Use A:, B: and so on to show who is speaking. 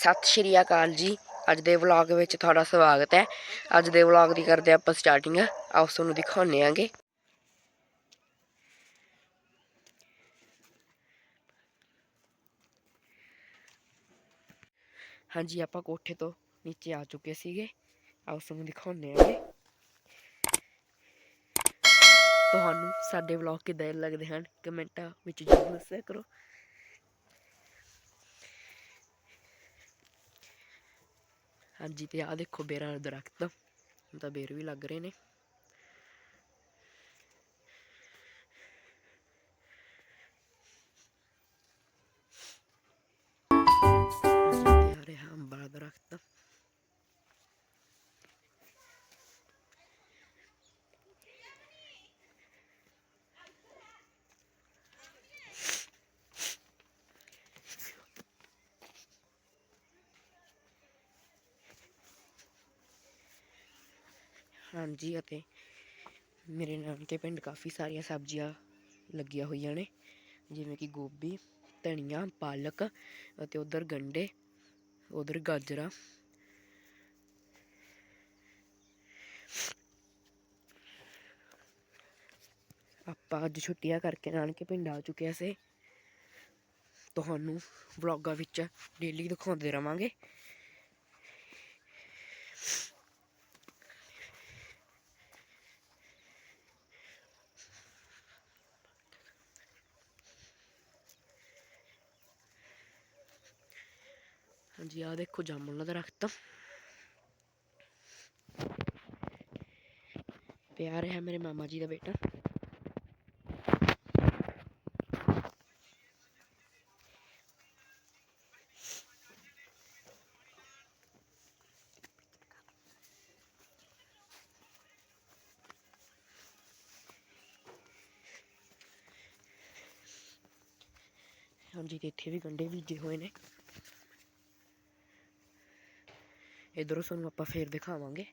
A: ਸਤਿ ਸ਼੍ਰੀ ਅਕਾਲ ਜੀ। ਅੱਜ ਦੇ ਵਲੌਗ ਵਿੱਚ ਤੁਹਾਡਾ ਸਵਾਗਤ ਹੈ। ਅੱਜ ਦੇ ਵਲੌਗ ਦੀ ਕਰਦੇ ਆਪਾਂ ਸਟਾਰਟਿੰਗ ਆਓ ਤੁਹਾਨੂੰ ਦਿਖਾਉਂਦੇ ਆਂਗੇ ਹਾਂਜੀ, ਆਪਾਂ ਕੋਠੇ ਤੋਂ ਨੀਚੇ ਆ ਚੁੱਕੇ ਸੀਗੇ। ਆਓ ਤੁਹਾਨੂੰ ਦਿਖਾਉਂਦੇ ਆਂਗੇ ਤੁਹਾਨੂੰ ਸਾਡੇ ਵਲੌਗ ਕਿੱਦਾਂ ਦੇ ਲੱਗਦੇ ਹਨ, ਕਮੈਂਟਾਂ ਵਿੱਚ ਜ਼ਰੂਰ ਦੱਸਿਆ ਕਰੋ। ਹਾਂਜੀ ਤੇ ਆਹ ਦੇਖੋ ਬੇਰਾਂ ਦਾ ਦਰਖਤ ਹੁਣ ਤਾਂ ਬੇਰ ਵੀ ਲੱਗ ਰਹੇ ਨੇ ਹਾਂਜੀ ਤੇ ਆ ਰਿਹਾ ਅੰਬਾਂ ਦਾ ਦਰਖਤ ਹਾਂਜੀ, ਅਤੇ ਮੇਰੇ ਨਾਨਕੇ ਪਿੰਡ ਕਾਫੀ ਸਾਰੀਆਂ ਸਬਜ਼ੀਆਂ ਲੱਗੀਆਂ ਹੋਈਆਂ ਨੇ, ਜਿਵੇਂ ਕਿ ਗੋਭੀ, ਧਨੀਆ, ਪਾਲਕ ਅਤੇ ਉਧਰ ਗੰਡੇ, ਉਧਰ ਗਾਜਰਾਂ। ਆਪਾਂ ਅੱਜ ਛੁੱਟੀਆਂ ਕਰਕੇ ਨਾਨਕੇ ਪਿੰਡ ਆ ਚੁੱਕਿਆ ਸੀ। ਤੁਹਾਨੂੰ ਵਲੌਗਾਂ ਵਿੱਚ ਡੇਲੀ ਦਿਖਾਉਂਦੇ ਰਵਾਂਗੇ। ਹਾਂਜੀ ਆ ਦੇਖੋ ਜਾਮੁਨ ਦਾ ਦਰਖਤ। ਪਿਆਰ ਆ ਰਿਹਾ ਮੇਰੇ ਮਾਮਾ ਜੀ ਦਾ ਬੇਟਾ। ਹਾਂਜੀ, ਤੇ ਇੱਥੇ ਵੀ ਗੰਡੇ ਬੀਜੇ ਹੋਏ ਨੇ। ਇਧਰੋਂ ਤੁਹਾਨੂੰ ਆਪਾਂ ਫੇਰ ਦਿਖਾਵਾਂਗੇ।